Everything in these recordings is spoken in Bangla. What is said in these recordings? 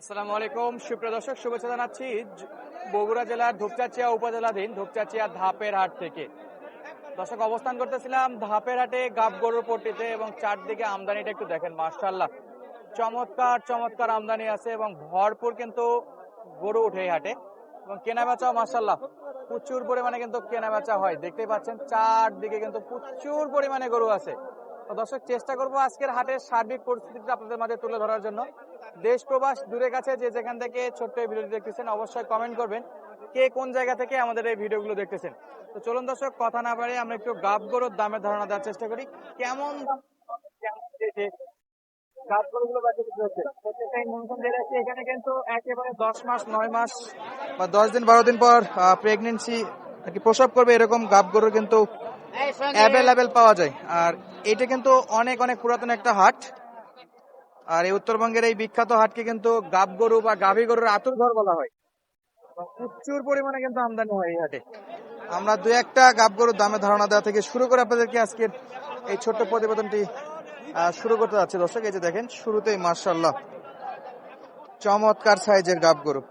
আসসালামু আলাইকুম। সুপ্রিয় দর্শক, শুভেচ্ছা জানাচ্ছি বগুড়া জেলার ধূপচাচিয়া উপজেলাধীন ধূপচাচিয়া ধাপের হাট থেকে। দর্শক, অবস্থান করতেছিলাম ধাপের হাটে গাব গরুর পট্টিতে এবং চারদিকে আমদানিটা একটু দেখেন মার্শাল্লাহ চমৎকার চমৎকার আমদানি আছে এবং ভরপুর কিন্তু গরু উঠে হাটে। এবং কেনা বেচাও মার্শাল্লাহ প্রচুর পরিমাণে কিন্তু কেনা বেচা হয়। দেখতেই পাচ্ছেন, চারদিকে কিন্তু প্রচুর পরিমাণে গরু আছে। দর্শক চেষ্টা করব আজকের হাটের সার্বিক পরিস্থিতিটা আপনাদের মাঝে তুলে ধরার জন্য। দেশ প্রবাস দূরে কাছে যে যেখান থেকে ছোট্ট এই ভিডিওটি দেখতেছেন অবশ্যই কমেন্ট করবেন কে কোন জায়গা থেকে আমাদের এই ভিডিওগুলো দেখতেছেন। তো চলুন দর্শক কথা না বাড়িয়ে আমরা একটু গাব গরুর দামের ধারণা দেওয়ার চেষ্টা করি। কেমন এখানে কিন্তু একেবারে দশ মাস নয় মাস বা দশ দিন বারো দিন পর প্রেগনেন্সি আর কি প্রসব করবে এরকম গাব গরু কিন্তু অ্যাভেলেবেল পাওয়া যায়। আর এটা কিন্তু অনেক অনেক পুরাতন একটা হাট। আর এই উত্তরবঙ্গের এই বিখ্যাত হাটকে কিন্তু গাব গরু বা গাভী গরুর আতুর ঘর বলা হয়। প্রচুর পরিমাণে কিন্তু আমদানি হয় এই হাটে। আমরা দু একটা গাব গরুর দামে ধারণা দেওয়া থেকে শুরু করে আপনাদেরকে আজকের এই ছোট্ট প্রতিবেদনটি শুরু করতে যাচ্ছে। দর্শক, এই যে দেখেন, শুরুতেই মার্শাল্লাহ চমৎকার সাইজের গাব গরু।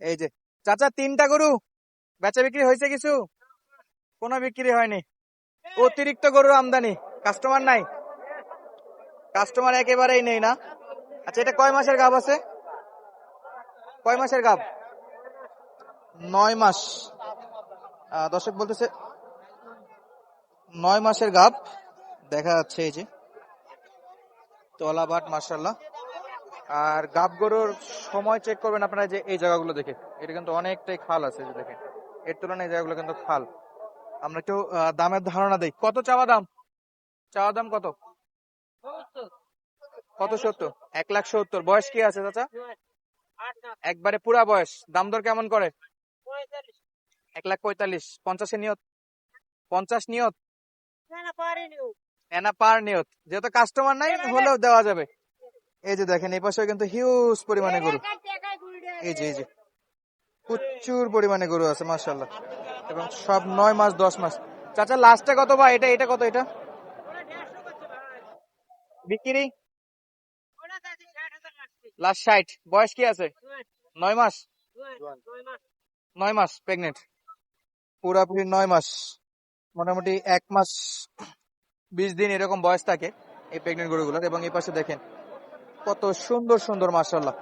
এই যে, চাচা, তিনটা গরু বেচা বিক্রি হয়েছে কিছু? কোনো বিক্রি হয়নি। অতিরিক্ত গরুর আমদানি। কাস্টমার নাই। কাস্টমার একেবারেই নেই না। আচ্ছা এটা কয় মাসের গাব আছে? কয় মাসের গাব? নয় মাস। দর্শক বলতেছে, নয় মাসের গাব। দেখা যাচ্ছে এই যে, তলাবাট মার্শাল্লাহ আর গাব গরুর সময় চেক করবেন আপনারা যে এই জায়গাগুলো দেখে। এটা কিন্তু অনেকটাই খাল আছে দেখেন। এর তুলনায় এই জায়গাগুলো কিন্তু খাল। আমরা একটু দামের ধারণা দেই। কত চাওয়া দাম? চাওয়া দাম কত? কত সত্তর? এক লাখ সত্তর। বয়স কি আছে চাচা? একবারে পুরা বয়স। দাম দর কেমন করে? এক লাখ পঁয়তাল্লিশ। পঞ্চাশে নিয়ত? পঞ্চাশ নিয়ত? এনা পার নিয়ত। যেহেতু কাস্টমার নাই, হলেও দেওয়া যাবে। এই যে দেখেন, এই পাশে কিন্তু হিউজ পরিমাণে গরু। এই যে এই যে। প্রচুর পরিমাণে গরু আছে মাশাল্লাহ এবং সব নয় মাস, দশ মাস। চাচা লাস্টে কত বা এটা এটা কত, এটা? বিক্রি? লাস্ট ষাট। বয়স কি আছে? নয় মাস? নয় মাস প্রেগনেন্ট পুরাপুরি নয় মাস। মোটামুটি এক মাস বিশ দিন এরকম বয়স থাকে এই প্রেগনেন্ট গরুগুলোর। এবং এই পাশে দেখেন, কত সুন্দর সুন্দর মাসাল্লাহ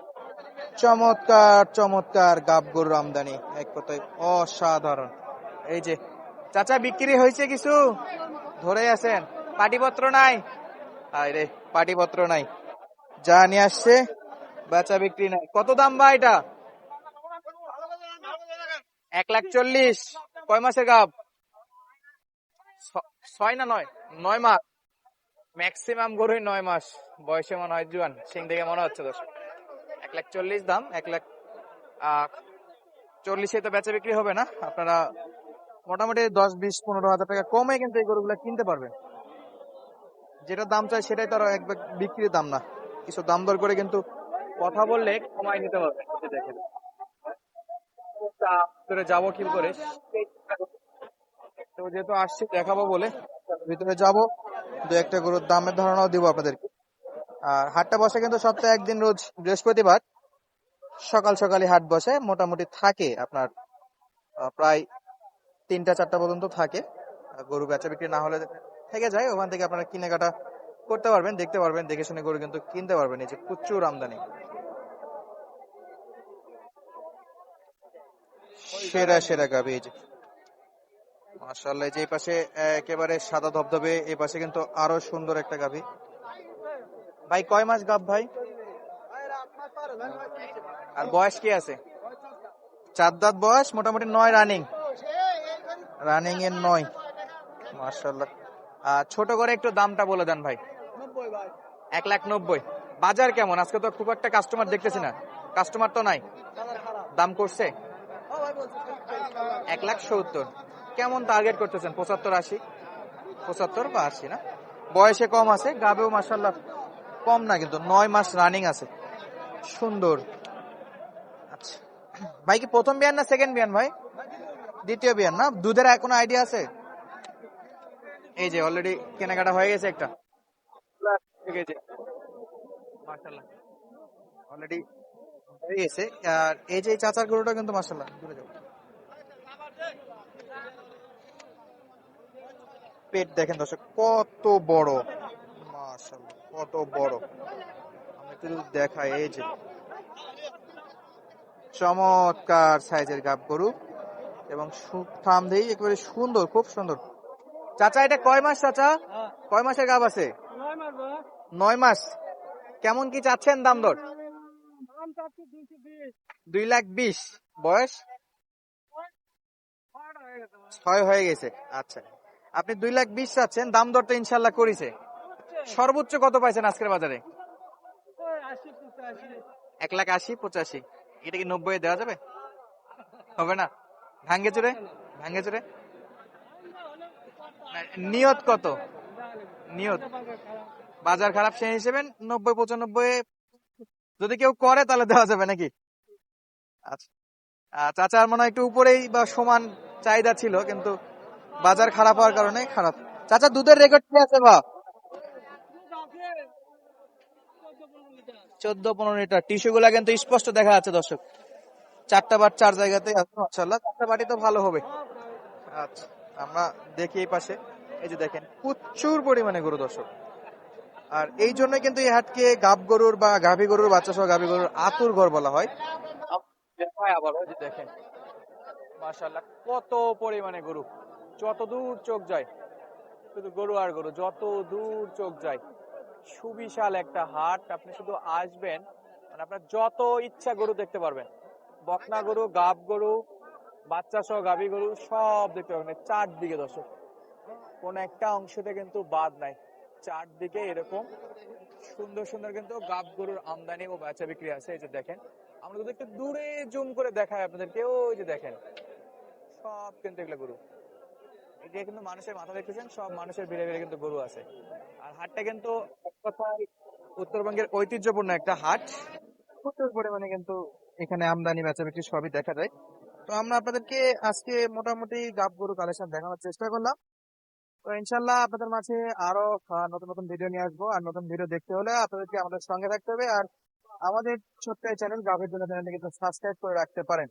চমৎকার চমৎকার গাব গরুর আমদানি। এক কথায় অসাধারণ। এই যে, চাচা বিক্রি হয়েছে কিছু? ধরে আছেন। পাটিপত্র নাই। আরে পাটিপত্র নাই। যা নিয়ে আসছে, বেচা বিক্রি নাই। কত দাম বা এটা? এক লাখ চল্লিশ। কয় মাসের গাব? ছয় না নয়? নয় মাস ম্যাক্সিমাম গরুই নয় মাস বয়সে মনে হয় জুয়ান। সিং দেখে মনে হচ্ছে দশ এক লাখ চল্লিশ দাম, এক লাখ চল্লিশে তো বেচা বিক্রি হবে না। আপনারা মোটামুটি দশ, বিশ, পনেরো হাজার টাকা কমে কিন্তু এই গরুগুলো কিনতে পারবেন যেটা দাম চাই সেটাই তো আর একবার বিক্রির দাম না। কিছু দাম দর করে কিন্তু কথা বললে কমাই নিতে পারবে দেখেন। ভিতরে যাব কি করে? তো যেহেতু আসছি, দেখাবো বলে। ভিতরে যাব, দু একটা গরুর দামের ধারণাও দিব আপনাদেরকে। আর হাটটা বসে কিন্তু সপ্তাহে একদিন রোজ বৃহস্পতিবার। সকাল সকালে হাট বসে, মোটামুটি থাকে আপনার প্রায় তিনটা, চারটা পর্যন্ত থাকে। গরু বেচা বিক্রি না হলে থেকে যায়, ওখান থেকে আপনারা কেনাকাটা করতে পারবেন, দেখতে পারবেন, দেখে শুনে গরু কিন্তু কিনতে পারবেন। এই যে প্রচুর আমদানি। সেরা সেরা গাবি এই যে। মাশাআল্লাহ যে এই পাশে একেবারে সাদা ধবধবে, এই পাশে কিন্তু আরও সুন্দর একটা গাভি। ভাই, কয় মাস গাব ভাই? আর বয়স কি আছে? চার দাঁত বয়স, মোটামুটি নয় রানিং। রানিং এর নয়। মাশাআল্লাহ। আহ, ছোট করে একটু দামটা বলে দেন ভাই। এক লাখ নব্বই। বাজার কেমন? আজকে তো খুব একটা কাস্টমার দেখতেছি না। কাস্টমার তো নাই। দাম করছে? এক লাখ সত্তর। কেমন টার্গেট করতেছেন? পঁচাত্তর আশি? পঁচাত্তর বা আশি না? বয়সে কম আছে গাবেও মাসাল্লাহ কম না কিন্তু নয় মাস রানিং আছে। সুন্দর। আচ্ছা। ভাই কি প্রথম বিয়ান না সেকেন্ড বিয়ান ভাই? দ্বিতীয় বিয়ান না? দুধের কোনো আইডিয়া আছে? এই যে অলরেডি কেনাকাটা হয়ে গেছে একটা। ঠিক আছে। মাশাল্লাহ অলরেডি হয়ে গেছে। আর এই যে চাচার গরুটা কিন্তু মাসাল্লাহ দূরে যাও। পেট দেখেন দর্শক কত বড়। মাশাল্লাহ কত বড়। আমি একটু দেখাই এই যে। চমৎকার সাইজের গাব গরু। এবং থাম দেই একেবারে সুন্দর খুব সুন্দর। চাচা এটা কয় মাস চাচা? কয় মাসের গাব আছে? নয় মাস কেমন কি চাচ্ছেন দাম দর? দুই লাখ বিশ। বয়স? ছয় হয়ে গেছে আচ্ছা। আপনি দুই লাখ বিশ চাচ্ছেন দাম দর তো ইনশাল্লাহ করেছে। সর্বোচ্চ। কত পাইছেন আজকের বাজারে? এক লাখ আশি পঁচাশি। এটা কি নব্বই দেওয়া যাবে? হবে না? ভাঙ্গে চুরে? ভাঙ্গে চুরে? নিয়ত কত? নিয়ত। বাজার খারাপ সেই হিসেবে নব্বই, পঁচানব্বই যদি কেউ করে তাহলে দেওয়া যাবে নাকি? আচ্ছা। চাচার মনে হয় একটু উপরেই বা সমান চাহিদা ছিল, কিন্তু বাজার খারাপ হওয়ার কারণে খারাপ। চাচা, দুধের রেকর্ড কি আছে বা চোদ্দ পনেরো লিটার। টিস্যু গুলা কিন্তু স্পষ্ট দেখা যাচ্ছে, দর্শক। চারটা বার চার জায়গাতে আছে মাশাআল্লাহ চারটা বাটি তো ভালো হবে। আচ্ছা আমরা দেখি এই পাশে। এই যে দেখেন, প্রচুর পরিমাণে গরু দর্শক। আর এই জন্য কিন্তু এই হাটকে গাব গরুর বা গাভী গরুর বাচ্চা সহ গাভী গরুর আতুর ঘর বলা হয়। আবার দেখেন মাশাল্লাহ কত পরিমাণে গরু। যত দূর চোখ যায়, শুধু গরু আর গরু, যত দূর চোখ যায়। সুবিশাল একটা হাট, আপনি শুধু আসবেন মানে আপনার যত ইচ্ছা গরু দেখতে পারবেন। বকনা গরু, গাব গরু, বাচ্চা সহ গাভী গরু, সব দেখতে পারবেন চারদিকে দর্শক, কোন একটা অংশতে কিন্তু বাদ নাই। চারদিকে এরকম সুন্দর সুন্দর কিন্তু গাব গরুর আমদানি ও বেচা বিক্রি আছে। এই যে দেখেন, আমরা যদি একটু দূরে জুম করে দেখাই আপনাদেরকে, ওই যে দেখেন, সব কিন্তু এগুলো গরু। এটা কিন্তু মানুষের মাথা দেখতেছেন, সব মানুষের ভিড়ে ভিড়ে কিন্তু গরু আছে। আর হাটটা কিন্তু উত্তরবঙ্গের ঐতিহ্যপূর্ণ একটা হাট। প্রচুর পরিমাণে কিন্তু এখানে আমদানি বেচা বিক্রি সবই দেখা যায়। তো আমরা আপনাদেরকে আজকে মোটামুটি গাব গরু কালেকশন দেখানোর চেষ্টা করলাম। তো ইনশাল্লাহ আপনাদের মাঝে আরও নতুন নতুন ভিডিও নিয়ে আসব। আর নতুন ভিডিও দেখতে হলে আপনাদেরকে আমাদের সঙ্গে থাকতে হবে। আর আমাদের ছোট্ট এই চ্যানেল গাভীর জন্য চ্যানেলটি কিন্তু সাবস্ক্রাইব করে রাখতে পারেন।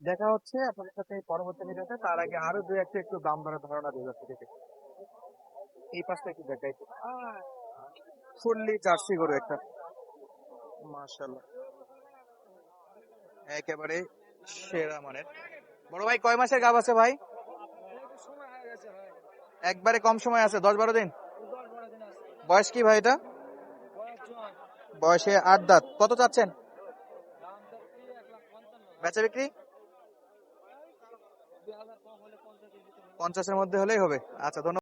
দেখা হচ্ছে আপনাদের সাথে পরবর্তী ভিডিওতে তার আগে আরও দু একটা, একটু দাম দরের ধারণা দিয়ে যাচ্ছে। এই পাশটা একটু দেখাই। ফুললি জার্সি গরু একটা। মাশাল্লাহ একেবারে সেরা মানের। বড় ভাই, কয় মাসের গাব আছে ভাই? একবারে কম সময় আছে, দশ বারো দিন? বয়স কি ভাই এটা? বয়সে আট দাঁত। কত চাচ্ছেন? বেচা বিক্রি? পঞ্চাশের মধ্যে হলেই হবে। আচ্ছা ধন্যবাদ।